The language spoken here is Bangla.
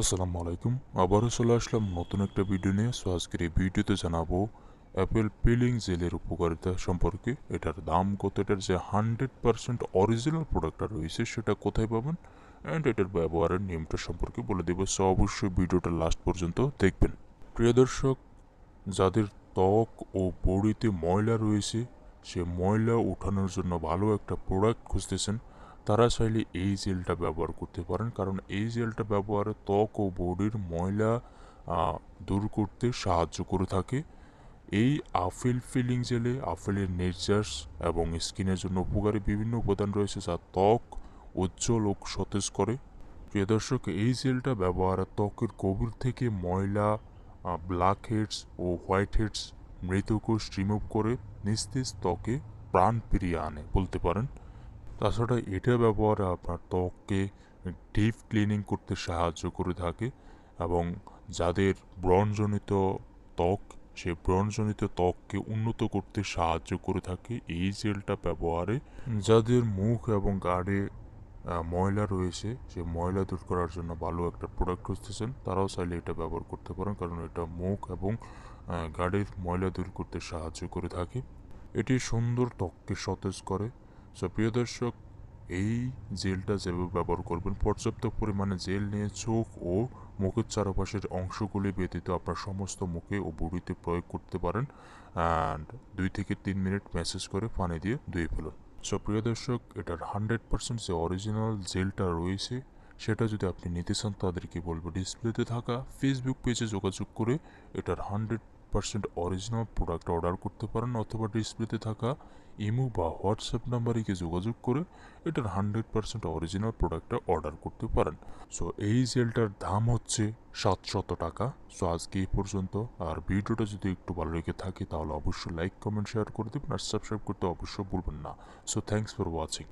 আসসালামু আলাইকুম। আবারও চলে আসলাম নতুন একটা ভিডিও নিয়ে। সো আজকের এই ভিডিওতে জানাব অ্যাপেল পিলিং জেলের উপকারিতা সম্পর্কে। এটার দাম কত? এটার যে হান্ড্রেড পারসেন্ট অরিজিনাল প্রোডাক্টটা রয়েছে, সেটা কোথায় পাবেন? অ্যান্ড এটার ব্যবহারের নিয়মটা সম্পর্কে বলে দেবো। সো অবশ্যই ভিডিওটা লাস্ট পর্যন্ত দেখবেন। প্রিয় দর্শক, যাদের ত্বক ও বডিতে ময়লা রয়েছে, সে ময়লা ওঠানোর জন্য ভালো একটা প্রোডাক্ট খুঁজতেছেন। তারা চাইলে এই জেলটা ব্যবহার করতে পারেন, কারণ এই জেলটা ব্যবহারে ত্বক ও বডির ময়লা দূর করতে সাহায্য করে থাকে। এই আপেল ফিলিং জেলে, আপেলের নির্যাস এবং স্কিনের জন্য উপকারী বিভিন্ন উপাদান রয়েছে যা ত্বক, উজ্জ্বল ও সতেজ করে। প্রিয় দর্শক, এই জেলটা ব্যবহারে ত্বকের গভীর থেকে ময়লা ব্ল্যাক হেডস ও হোয়াইট হেডস মৃতকোষ রিমুভ করে নিস্তেজ ত্বকে প্রাণ ফিরিয়ে আনে বলতে পারেন। তাছাড়া এটা ব্যবহারে আপনার ত্বককে ডিপ ক্লিনিং করতে সাহায্য করে থাকে এবং যাদের ব্রণজনিত ত্বক, সে ব্রণজনিত ত্বককে উন্নত করতে সাহায্য করে থাকে এই জেলটা ব্যবহারে। যাদের মুখ এবং গাড়ে ময়লা রয়েছে, সে ময়লা দূর করার জন্য ভালো একটা প্রোডাক্ট খুঁজতেছেন, তারাও চাইলে এটা ব্যবহার করতে পারেন কারণ এটা মুখ এবং গাড়ির ময়লা দূর করতে সাহায্য করে থাকে। এটি সুন্দর ত্বককে সতেজ করে সো প্রিয় দর্শক, এই জেলটা যেভাবে ব্যবহার করবেন, পর্যাপ্ত পরিমাণে জেল নিয়ে চোখ ও মুখের চারপাশের অংশগুলি ব্যতীত আপনার সমস্ত মুখে ও বুড়িতে প্রয়োগ করতে পারেন অ্যান্ড দুই থেকে তিন মিনিট ম্যাসেজ করে পানি দিয়ে ধুয়ে ফেলুন। সো প্রিয় দর্শক, এটার হান্ড্রেড পার্সেন্ট যে অরিজিনাল জেলটা রয়েছে, সেটা যদি আপনি নিতে চান, তাদেরকে বলব ডিসপ্লেতে থাকা ফেসবুক পেজে যোগাযোগ করে এটার hundred percent original product order করতে পারেন অথবা ডিসপ্লেতে থাকা ইমো বা হোয়াটসঅ্যাপ নাম্বারে গিয়ে যোগাযোগ করে এটার হান্ড্রেড পার্সেন্ট অরিজিনাল প্রোডাক্টটা অর্ডার করতে পারেন। সো এই জেলটার দাম হচ্ছে সাতশত টাকা। সো আজকে এই পর্যন্ত। আর ভিডিওটা যদি একটু ভালো লেগে থাকে তাহলে অবশ্যই লাইক কমেন্ট শেয়ার করে দেবেন। আর সাবস্ক্রাইব করতে অবশ্যই ভুলবেন না। So thanks for watching